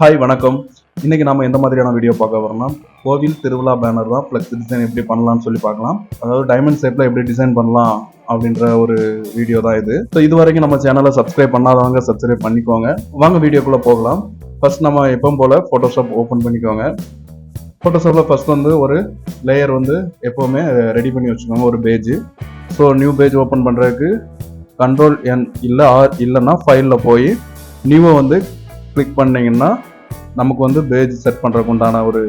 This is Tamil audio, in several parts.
ஹாய் வணக்கம். இன்னைக்கு நம்ம எந்த மாதிரியான வீடியோ பார்க்க வரோம்னா கோவில் திருவிழா பேனர் தான் ஃப்ளெக்ஸ் டிசைன் எப்படி பண்ணலாம்னு சொல்லி பார்க்கலாம். அதாவது டைமண்ட் ஷேப்பில் எப்படி டிசைன் பண்ணலாம் அப்படின்ற ஒரு வீடியோ தான் இது. ஸோ இது வரைக்கும் நம்ம சேனலை சப்ஸ்கிரைப் பண்ணாதவங்க சப்ஸ்கிரைப் பண்ணிக்கோங்க. வாங்க வீடியோக்குள்ளே போகலாம். ஃபர்ஸ்ட் நம்ம எப்பவும் போல் ஃபோட்டோஷாப் ஓப்பன் பண்ணிக்கோங்க. ஃபோட்டோஷாப்பில் ஃபஸ்ட் வந்து ஒரு லேயர் வந்து எப்போவுமே ரெடி பண்ணி வச்சுக்கோங்க ஒரு page so new page open பண்ணுறதுக்கு கண்ட்ரோல் என் இல்லை ஆர் இல்லைன்னா ஃபைலில் போய் நியூவை வந்து கிளிக் பண்ணிங்கன்னா நமக்கு வந்து பேஜ் செட் பண்ணுறக்கு உண்டான ஒரு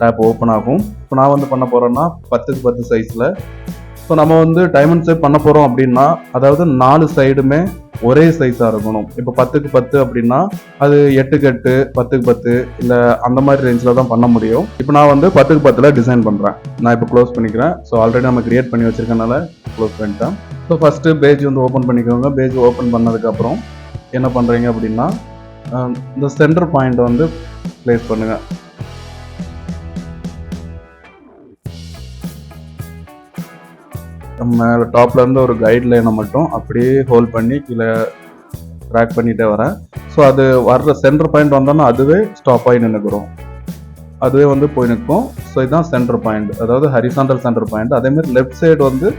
டேப் ஓப்பன் ஆகும். இப்போ நான் வந்து பண்ண போகிறேன்னா பத்துக்கு பத்து சைஸில் ஸோ நம்ம வந்து டைமண்ட் ஷேப் பண்ண போகிறோம் அப்படின்னா அதாவது நாலு சைடுமே ஒரே சைஸாக இருக்கணும். இப்போ பத்துக்கு பத்து அப்படின்னா அது எட்டுக்கு எட்டு பத்துக்கு பத்து இல்லை அந்த மாதிரி ரேஞ்சில் தான் பண்ண முடியும். இப்போ நான் வந்து பத்துக்கு பத்தில் டிசைன் பண்ணுறேன் நான் இப்போ க்ளோஸ் பண்ணிக்கிறேன். ஸோ ஆல்ரெடி நம்ம கிரியேட் பண்ணி வச்சுருக்கனால க்ளோஸ் பண்ணிட்டேன். ஸோ ஃபஸ்ட்டு பேஜ் வந்து ஓப்பன் பண்ணிக்கோங்க. பேஜ் ஓப்பன் பண்ணதுக்கப்புறம் என்ன பண்ணுறீங்க அப்படின்னா இந்த சென்டர் பாயிண்ட் வந்து ப்ளேஸ் பண்ணுங்க. மேலே டாப்லேருந்து ஒரு கைட் லைனை மட்டும் அப்படியே ஹோல்ட் பண்ணி கீழே ட்ராக் பண்ணிகிட்டே வரேன். ஸோ அது வர்ற சென்டர் பாயிண்ட் வந்தோன்னா அதுவே ஸ்டாப் ஆகி நின்றுக்கிறோம் அதுவே வந்து போய் நிற்கும். ஸோ இதுதான் சென்டர் பாயிண்ட் அதாவது ஹரிசாண்டல் சென்டர் பாயிண்ட் அதேமாதிரி லெஃப்ட் சைடு வந்து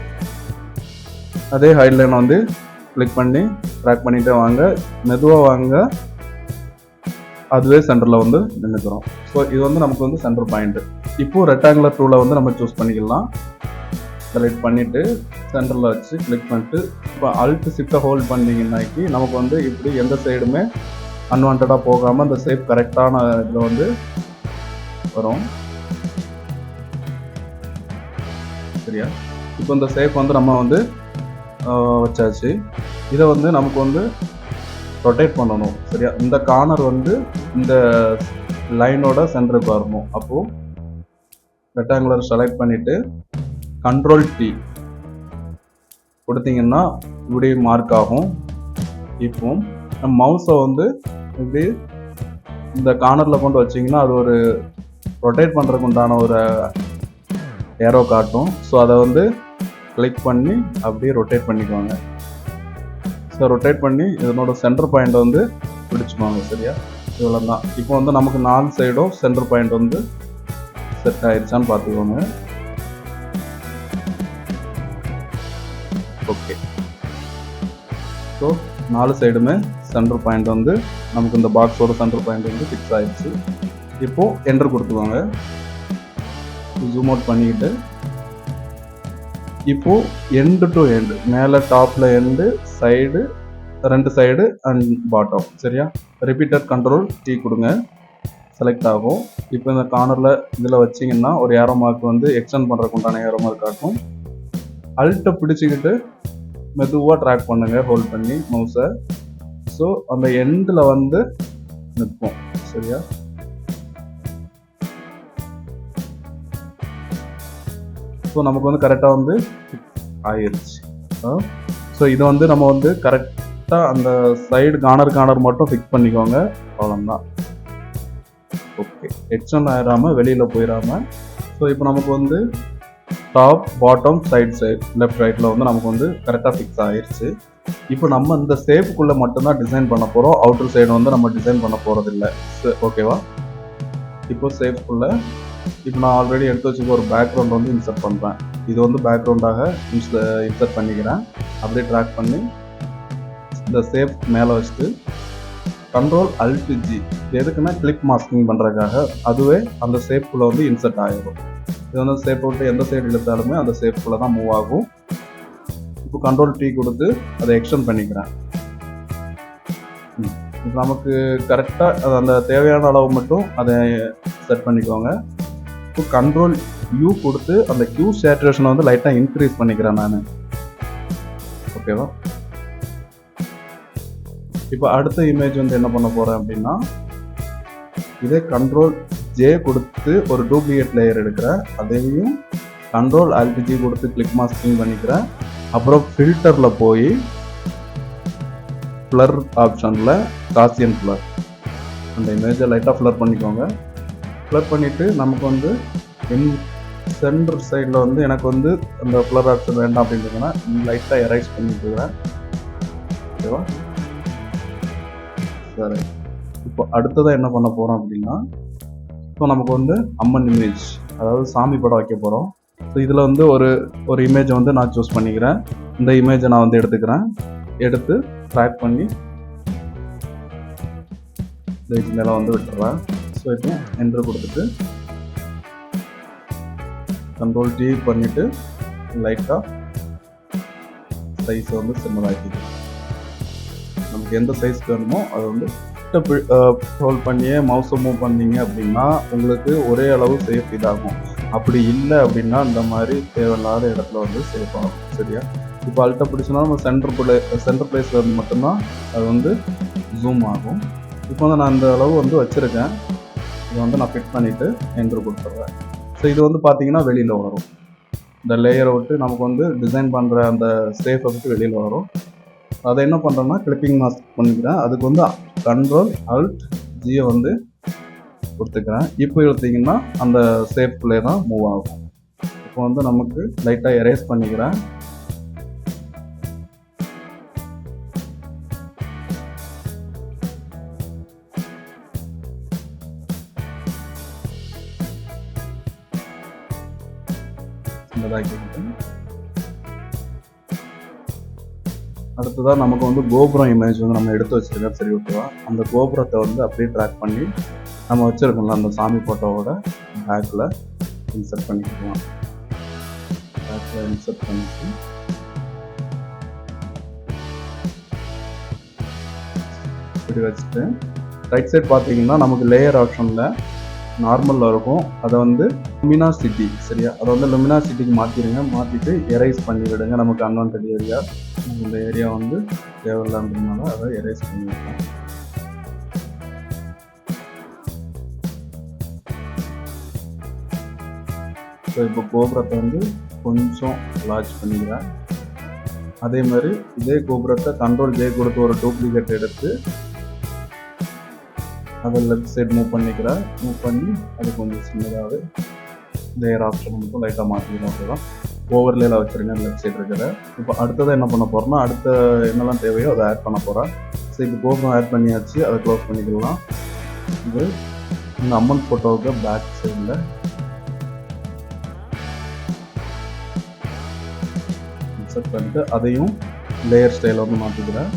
அதே ஹைட்லைனை வந்து கிளிக் பண்ணி ட்ராக் பண்ணிகிட்டே வாங்க. மெதுவாக வாங்க. அதுவே சென்டரில் வந்து நின்றுக்கிறோம் ஸோ இது வந்து நமக்கு வந்து சென்டர் பாயிண்ட்டு இப்போது ரெக்டாங்குலர் டூவில் வந்து நம்ம சூஸ் பண்ணிக்கலாம். செலக்ட் பண்ணிவிட்டு சென்டரில் வச்சு கிளிக் பண்ணிட்டு இப்போ அல்ட் ஷிஃப்ட்டை ஹோல்ட் பண்ணிங்கன்னாக்கி நமக்கு வந்து இப்படி எந்த சைடுமே அன்வான்டாக போகாமல் அந்த ஷேப் கரெக்டான இதில் வந்து வரும். சரியா? இப்போ இந்த ஷேப் வந்து நம்ம வந்து வச்சாச்சு. இதை வந்து நமக்கு வந்து ரொட்டேட் பண்ணணும். சரியா? இந்த கார்னர் வந்து இந்த லைனோட சென்டருக்கு வரணும். அப்போது ரெக்டாங்குலர் செலக்ட் பண்ணிவிட்டு கண்ட்ரோல் டி கொடுத்தீங்கன்னா இப்படி மார்க் ஆகும். இப்போ மவுஸை வந்து இப்படி இந்த கார்னரில் கொண்டு வச்சிங்கன்னா அது ஒரு ரொட்டேட் பண்ணுறதுக்கு உண்டான ஒரு ஏரோ காட்டும். ஸோ அதை வந்து கிளிக் பண்ணி அப்படியே ரொட்டேட் பண்ணிக்குவாங்க ஸோ ரொட்டேட் பண்ணி இதனோட சென்டர் பாயிண்ட் வந்து பிடிச்சிடுவாங்க சரியா? இவ்வளோ தான் இப்போ வந்து நமக்கு நாலு சைடும் சென்டர் பாயிண்ட் வந்து செட் ஆயிடுச்சான்னு பார்த்துக்கோங்க. ஓகே ஸோ நாலு சைடுமே சென்டர் பாயிண்ட் வந்து நமக்கு இந்த பாக்ஸோட சென்டர் பாயிண்ட் வந்து ஃபிக்ஸ் ஆயிடுச்சு இப்போது என்டர் கொடுத்துக்கோங்க. ஜூம் அவுட் பண்ணிக்கிட்டு இப்போ எண்டு டு எண்டு மேலே டாப்பில் எண்டு சைடு ரெண்டு சைடு அண்ட் பாட்டம் சரியா? ரிப்பீட்டர் கண்ட்ரோல் டீ கொடுங்க. செலக்ட் ஆகும். இப்போ இந்த கார்னரில் இதில் வச்சிங்கன்னா ஒரு ஏரோ மார்க் வந்து எக்ஸ்டெண்ட் பண்ணுறதுக்கு உண்டான ஏரோ மார்க் காட்டும். அல்ட்டை பிடிச்சிக்கிட்டு மெதுவாக ட்ராக் பண்ணுங்கள் ஹோல்ட் பண்ணி மவுஸை ஸோ அந்த எண்டில் வந்து நிற்போம். சரியா? ஸோ நமக்கு வந்து கரெக்டாக வந்து ஆயிருச்சு. ஸோ இதை வந்து நம்ம வந்து கரெக்டாக அந்த சைடு கானர் கானர் மட்டும் ஃபிக்ஸ் பண்ணிக்கோங்க. அவ்வளோதான் ஓகே எக்ஸ்டன் ஆயிடாமல் வெளியில் போயிடாமல் ஸோ இப்போ நமக்கு வந்து top bottom side side left ரைட்டில் வந்து நமக்கு வந்து கரெக்டாக ஃபிக்ஸ் ஆயிடுச்சு இப்போ நம்ம இந்த ஷேப்புக்குள்ளே மட்டும்தான் டிசைன் பண்ண போகிறோம் அவுட்டர் சைடு வந்து நம்ம டிசைன் பண்ண போகிறதில்ல ஓகேவா இப்போ ஷேப்புக்குள்ளே இப்போ நான் ஆல்ரெடி எடுத்து வச்சுக்க ஒரு பேக்ரவுண்ட் வந்து இன்சர்ட் பண்ணுறேன் இது வந்து பேக்ரவுண்டாக இன்சர்ட் பண்ணிக்கிறேன். அப்படியே ட்ராக் பண்ணி இந்த ஷேப் மேலே வச்சுட்டு கண்ட்ரோல் அல்ட் ஜி இது எதுக்குன்னா கிளிப் மாஸ்கிங் பண்ணுறதுக்காக அதுவே அந்த சேஃப்குள்ளே வந்து இன்சர்ட் ஆகிடும் இது வந்து ஷேப் விட்டு எந்த சைடு இழுத்தாலுமே அந்த சேஃப்குள்ளே தான் மூவ் ஆகும். இப்போ கண்ட்ரோல் டீ கொடுத்து அதை எக்ஸ்டெண்ட் பண்ணிக்கிறேன். இப்போ நமக்கு கரெக்டாக அந்த தேவையான அளவு மட்டும் அதை செட் பண்ணிக்கோங்க. இப்போ கண்ட்ரோல் யூ கொடுத்து அந்த கியூ சேச்சுரேஷனை வந்து லைட்டாக இன்க்ரீஸ் பண்ணிக்கிறேன் நான். ஓகேவா இப்போ அடுத்த இமேஜ் வந்து என்ன பண்ண போகிறேன் அப்படின்னா இதே கண்ட்ரோல் ஜே கொடுத்து ஒரு டூப்ளிகேட் லேயர் எடுக்கிறேன். அதையும் கண்ட்ரோல் ஆல்டிஜி கொடுத்து கிளிக் மாஸ்கிங் பண்ணிக்கிறேன். அப்புறம் ஃபில்டரில் போய் ஃப்ளர் ஆப்ஷனில் காசியன் ஃப்ளர் அந்த இமேஜை லைட்டாக ஃப்ளர் பண்ணிக்கோங்க. ஃப்ளர் பண்ணிவிட்டு நமக்கு வந்து என் சென்டர் சைடில் வந்து எனக்கு வந்து அந்த ஃப்ளர் ஆப்ஷன் வேண்டாம் அப்படின்றதுனா லைட்டாக எரைஸ் பண்ணிட்டுருக்கிறேன். ஓகேவா? சரி. இப்போ அடுத்ததாக என்ன பண்ண போகிறோம் அப்படின்னா இப்போ நமக்கு வந்து அம்மன் இமேஜ் அதாவது சாமி படம் வைக்க போகிறோம் ஸோ இதில் வந்து ஒரு ஒரு இமேஜை வந்து நான் சூஸ் பண்ணிக்கிறேன். இந்த இமேஜை நான் வந்து எடுத்துக்கிறேன். எடுத்து ட்ராக் பண்ணி இந்த இது மேலே வந்து விட்டுறேன். ஸோ என்ட்ரு கொடுத்துட்டு கண்ட்ரோல் டி பண்ணிவிட்டு லைட்டாக சைஸை வந்து சிம்மர் ஆக்கிக்கலாம் நமக்கு எந்த சைஸ்க்கு வேணுமோ அதை வந்து ஹோல்ட் பண்ணியே மவுஸை மூவ் பண்ணீங்க அப்படின்னா உங்களுக்கு ஒரே அளவு சேஃப் இதாகும் அப்படி இல்லை அப்படின்னா இந்த மாதிரி தேவையில்லாத இடத்துல வந்து சேஃப் ஆகும். சரியா? இப்போ அல்ட்டை பிடிச்சோன்னா நம்ம சென்டர் பிளே சென்டர் பிளேஸில் இருந்து மட்டும்தான் அது வந்து ஜூம் ஆகும். இப்போ வந்து நான் அந்த அளவு வந்து வச்சுருக்கேன். இதை வந்து நான் ஃபிட் பண்ணிவிட்டு என்ட்ரு கொடுத்துட்றேன். ஸோ இது வந்து பார்த்தீங்கன்னா வெளியில் வரும். இந்த லேயரை விட்டு நமக்கு வந்து டிசைன் பண்ணுற அந்த ஸ்டேஃபை விட்டு வெளியில் வரும். அதை என்ன பண்ணுறேன்னா கிளிப்பிங் மாஸ்க் பண்ணிக்கிறேன். அதுக்கு வந்து கண்ட்ரோல் அல்ட் ஜியை வந்து கொடுத்துக்கிறேன். இப்போ எடுத்திங்கன்னா அந்த ஷேப்லேயே தான் மூவ் ஆகும். இப்போ வந்து நமக்கு லைட்டாக எரேஸ் பண்ணிக்கிறேன். சின்னதாக்கிக்கிட்டேன் அடுத்ததாக நமக்கு வந்து கோபுரம் இமேஜ் வந்து நம்ம எடுத்து வச்சுருக்கோம். சரி ஓகேவா அந்த கோபுரத்தை வந்து அப்படியே ட்ராக் பண்ணி நம்ம வச்சிருக்கோம்ல அந்த சாமி ஃபோட்டோவோட பேக்கில் இன்சர்ட் பண்ணிக்கலாம். பேக்கில் இன்சர்ட் பண்ணிட்டு. இப்படி வச்சுட்டு ரைட் சைட் பார்த்தீங்கன்னா நமக்கு லேயர் ஆப்ஷனில் நார்மலில் இருக்கும். அதை வந்து லுமினா சிட்டி சரியா? அதை வந்து லுமினா சிட்டிக்கு மாற்றிடுங்க மாற்றிட்டு எரைஸ் பண்ணி விடுங்க நமக்கு அன்வான்ட் ஏரியா இந்த ஏரியா வந்து தேவையில்லாமல் அதை எரைஸ் பண்ணி விட்டோம் ஸோ இப்போ கோபுரத்தை வந்து கொஞ்சம் லார்ஜ் பண்ணிக்கிறேன். அதே மாதிரி இதே கோபுரத்தை கண்ட்ரோல் ஜே கொடுத்து ஒரு டூப்ளிகேட் எடுத்து அதை லெஃப்ட் சைடு மூவ் பண்ணிக்கிறேன் மூவ் பண்ணி அது கொஞ்சம் சின்னதாக லேயர் ஆப்ஷன் மட்டும் லைட்டாக மாற்றிக்கிறோம் அப்படிதான். ஓவர்லேயில் வச்சுருங்க லெஃப்ட் சைடு இருக்கிற இப்போ அடுத்ததாக என்ன பண்ண போகிறோம்னா அடுத்த என்னெல்லாம் தேவையோ அதை ஆட் பண்ண போகிறேன் ஸோ இப்போ கோபுரம் ஆட் பண்ணியாச்சு அதை க்ளோஸ் பண்ணிக்கலாம். இது இந்த அம்மன் ஃபோட்டோவுக்கு பேக் சைடில் இன்சர்ட் பண்ணிட்டு அதையும் லேயர் ஸ்டைலில் வந்து மாற்றிக்கிறேன்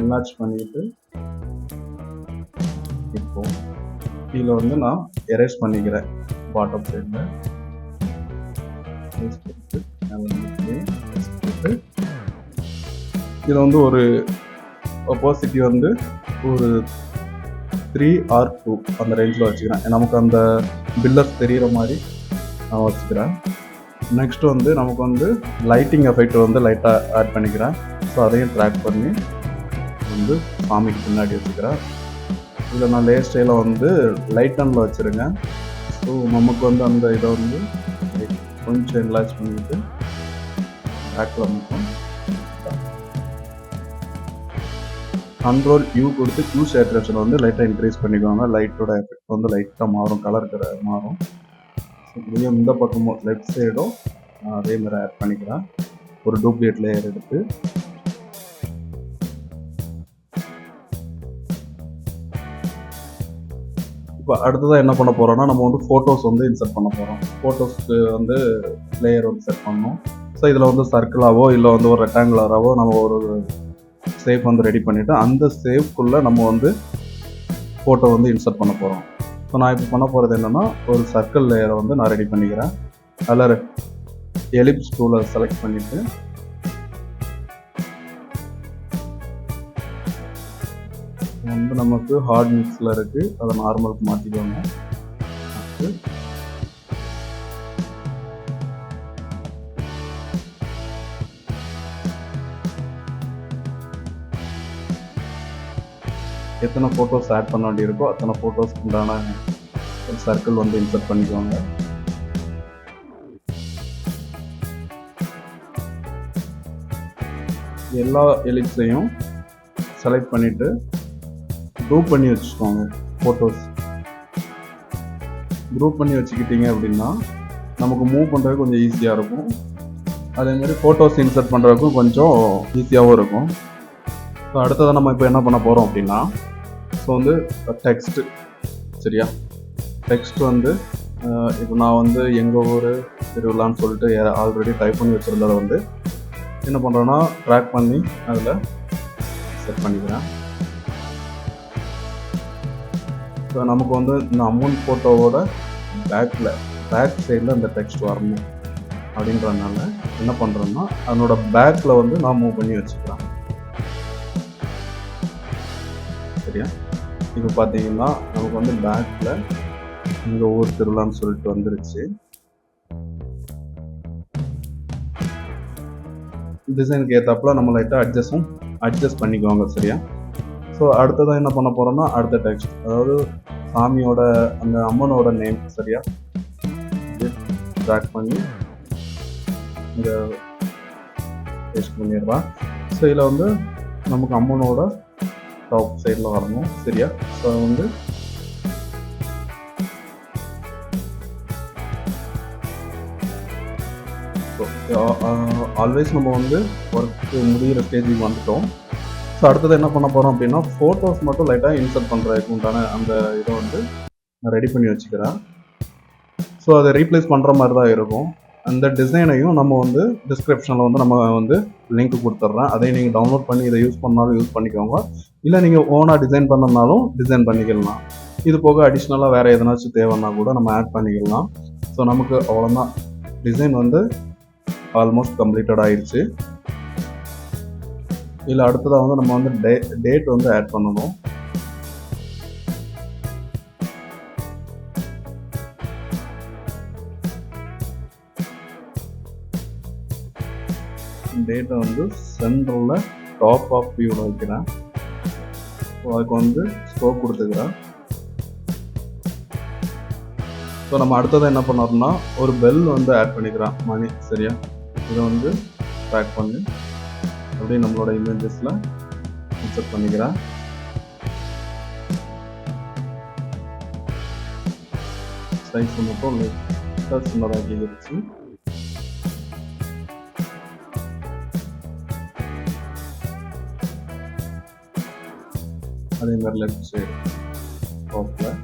என்லார்ஜ் பண்ணிட்டு இப்போ கீழே வந்து நான் எரேஸ் பண்ணிக்கிறேன் பாட்டம் சைடில் இதில் வந்து ஒரு ஒப்போசிட்டி வந்து ஒரு த்ரீ ஆர் டூ அந்த ரேஞ்சில் வச்சுக்கிறேன். நமக்கு அந்த பில்லர்ஸ் தெரிகிற மாதிரி நான் வச்சுக்கிறேன். நெக்ஸ்ட் வந்து நமக்கு வந்து லைட்டிங் எஃபெக்ட் வந்து லைட்டாக ஆட் பண்ணிக்கிறேன். ஸோ அதையும் ட்ராக் பண்ணி வந்து சாமிக்கு பின்னாடி வச்சுக்கிறேன். இதில் நான் லேயர் ஸ்டைலை வந்து லைட் அண்டில் வச்சுருக்கேன். ஸோ நமக்கு வந்து அந்த இதை வந்து கொஞ்சம் என்லார்ஜ் பண்ணிட்டு பேக்கில் மட்டும் கண்ட்ரோல் யூ கொடுத்து க்யூ சேச்சுரேஷன் வந்து லைட்டாக இன்க்ரீஸ் பண்ணிக்குவாங்க லைட்டோட எஃபெக்ட் வந்து லைட்டாக மாறும் கலர் மாறும். இதுலேயும் இந்த பக்கமும் லெஃப்ட் சைடும் அதே மாதிரி ஆட் பண்ணிக்கிறேன். ஒரு டூப்ளிகேட் லேயர் எடுத்து. இப்போ அடுத்ததாக என்ன பண்ண போகிறோன்னா நம்ம வந்து ஃபோட்டோஸ் வந்து இன்சர்ட் பண்ண போகிறோம் ஃபோட்டோஸ்க்கு வந்து லேயர் வந்து செட் பண்ணணும். ஸோ இதில் வந்து சர்க்கிளாவோ இல்லை வந்து ஒரு ரெக்டாங்குலராகவோ நம்ம ஒரு சேஃப் வந்து ரெடி பண்ணிவிட்டு அந்த சேஃப்குள்ளே நம்ம வந்து ஃபோட்டோ வந்து இன்சர்ட் பண்ண போகிறோம் ஸோ நான் இப்போ பண்ண போகிறது என்னென்னா ஒரு சர்க்கிள் லேயரை வந்து நான் ரெடி பண்ணிக்கிறேன். அதில் எலிப்ஸ் டூலை செலக்ட் பண்ணிவிட்டு வந்து நமக்கு ஹார்ட் மிக்ஸில் இருக்குது அதை நார்மலுக்கு மாற்றிக்கோங்க எத்தனை ஃபோட்டோஸ் ஆட் பண்ண வேண்டியிருக்கோ அத்தனை ஃபோட்டோஸ்க்கு உண்டான ஒரு சர்க்கிள் வந்து இன்சர்ட் பண்ணிக்கோங்க. எல்லா எலிப்ஸையும் செலக்ட் பண்ணிவிட்டு குரூப் பண்ணி வச்சுக்கோங்க ஃபோட்டோஸ் குரூப் பண்ணி வச்சுக்கிட்டீங்க அப்படின்னா நமக்கு மூவ் பண்ணுறதுக்கு கொஞ்சம் ஈஸியாக இருக்கும். அதே மாதிரி ஃபோட்டோஸ் இன்சர்ட் பண்ணுறதுக்கும் கொஞ்சம் ஈஸியாகவும் இருக்கும். ஸோ அடுத்ததாக நம்ம இப்போ என்ன பண்ண போகிறோம் அப்படின்னா ஸோ வந்து டெக்ஸ்ட்டு சரியா? டெக்ஸ்ட் வந்து இப்போ நான் வந்து எங்கள் ஊர் திருவிழான்னு சொல்லிட்டு ஆல்ரெடி டைப் பண்ணி வச்சுருந்ததை வந்து என்ன பண்ணுறேன்னா ட்ராக் பண்ணி அதில் செட் பண்ணிக்கிறேன். ஸோ நமக்கு வந்து இந்த அமௌண்ட் ஃபோட்டோவோட பேக்கில் பேக் சைடில் இந்த டெக்ஸ்ட் வரணும் அப்படின்றதுனால என்ன பண்ணுறோம்னா அதனோட பேக்கில் வந்து நான் மூவ் பண்ணி வச்சுக்கிறேன். சரியா? இப்போ பார்த்தீங்கன்னா நமக்கு வந்து பேக்கில் இங்கே ஊர் திருவிழான்னு சொல்லிட்டு வந்துருச்சு. டிசைனுக்கு ஏற்றாப்புல நம்ம லைட்டாக அட்ஜஸ்டும் அட்ஜஸ்ட் பண்ணிக்குவாங்க சரியா? ஸோ அடுத்ததான் என்ன பண்ண போகிறோம்னா அடுத்த டெக்ஸ்ட் அதாவது சாமியோட அந்த அம்மனோட நேம் சரியா? ட்ராக் பண்ணி இங்கே பேஸ்ட் பண்ணிடுறேன் ஸோ இதில் வந்து நமக்கு அம்மனோட டாப் சைடில் வரணும் சரியா? ஸோ வந்து ஆல்வேஸ் uh, uh, நம்ம வந்து ஒர்க் முடிகிற ஸ்டேஜுக்கு வந்துட்டோம். ஸோ அடுத்தது என்ன பண்ண போகிறோம் அப்படின்னா ஃபோட்டோஸ் மட்டும் லைட்டாக இன்சர்ட் பண்ணுறதுக்கு உண்டான அந்த இதை வந்து நான் ரெடி பண்ணி வச்சுக்கிறேன். ஸோ அதை ரீப்ளேஸ் பண்ணுற மாதிரி தான் இருக்கும். அந்த டிசைனையும் நம்ம வந்து டிஸ்கிரிப்ஷனில் வந்து நம்ம வந்து லிங்க் கொடுத்துட்றேன். அதையும் நீங்கள் டவுன்லோட் பண்ணி இதை யூஸ் பண்ணாலும் யூஸ் பண்ணிக்கோங்க. இல்லை நீங்கள் ஓனாக டிசைன் பண்ணனாலும் டிசைன் பண்ணிக்கலாம். இது போக அடிஷ்னலாக வேறு எதனாச்சும் தேவைன்னா கூட நம்ம ஆட் பண்ணிக்கலாம். ஸோ நமக்கு அவ்வளோதான் டிசைன் வந்து ஆல்மோஸ்ட் கம்ப்ளீட்டட் ஆயிடுச்சு. இதில் அடுத்ததாக வந்து நம்ம வந்து டே டேட் வந்து ஆட் பண்ணணும். டேட்டை வந்து சென்டரில் டாப் ஆஃப் வியூவில் வைக்கிறேன். ஸோ அதுக்கு வந்து ஸ்கோப் கொடுத்துக்கிறேன். ஸோ நம்ம அடுத்தது என்ன பண்ணோம்னா ஒரு பெல் வந்து ஆட் பண்ணிக்கிறோம் மணி சரியா? இதை வந்து ட்ராக் பண்ணி. அப்படியே நம்மளோட இமேஜஸில் இன்சர்ட் பண்ணிக்கிறேன். சைஸ் மட்டும் லைட்டாக சின்னதாக்கி வச்சு. அதே மாதிரி லெஃப்ட் சைடு டாப்பில்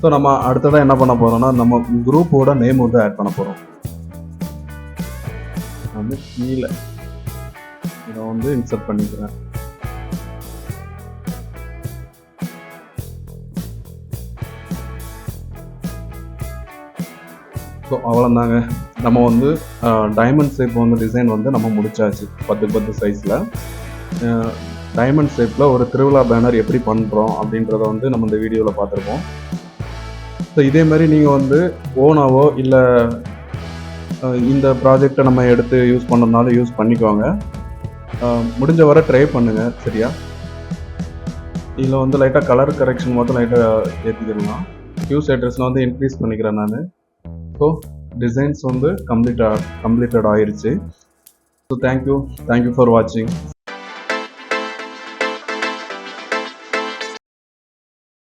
ஸோ நம்ம அடுத்ததாக என்ன பண்ண போகிறோம்னா நம்ம குரூப்போட நேம் வந்து ஆட் பண்ண போகிறோம் வந்து கீழே. இதை வந்து இன்சர்ட் பண்ணிக்கிறேன். ஸோ அவ்வளோந்தாங்க நம்ம வந்து டைமண்ட் ஷேப் வந்து டிசைன் வந்து நம்ம முடிச்சாச்சு. பத்து பத்து சைஸில் டைமண்ட் ஷேப்பில் ஒரு திருவிழா பேனர் எப்படி பண்ணுறோம் அப்படின்றத வந்து நம்ம இந்த வீடியோவில் பார்த்துருப்போம். ஸோ இதே மாதிரி நீங்கள் வந்து ஓனாவோ இல்லை இந்த ப்ராஜெக்டை நம்ம எடுத்து யூஸ் பண்ணனாலும் யூஸ் பண்ணிக்கோங்க. முடிஞ்ச வரை ட்ரை பண்ணுங்கள் சரியா? இதில் வந்து லைட்டாக கலர் கரெக்ஷன் மட்டும் லைட்டாக ஏற்றிக்கிடலாம் யூஸ் செட்டர்ஸில் வந்து இன்க்ரீஸ் பண்ணிக்கிறேன் நான். ஸோ டிசைன்ஸ் வந்து கம்ப்ளீட் கம்ப்ளீட்டட் ஆயிடுச்சு so thank you thank you for வாட்சிங்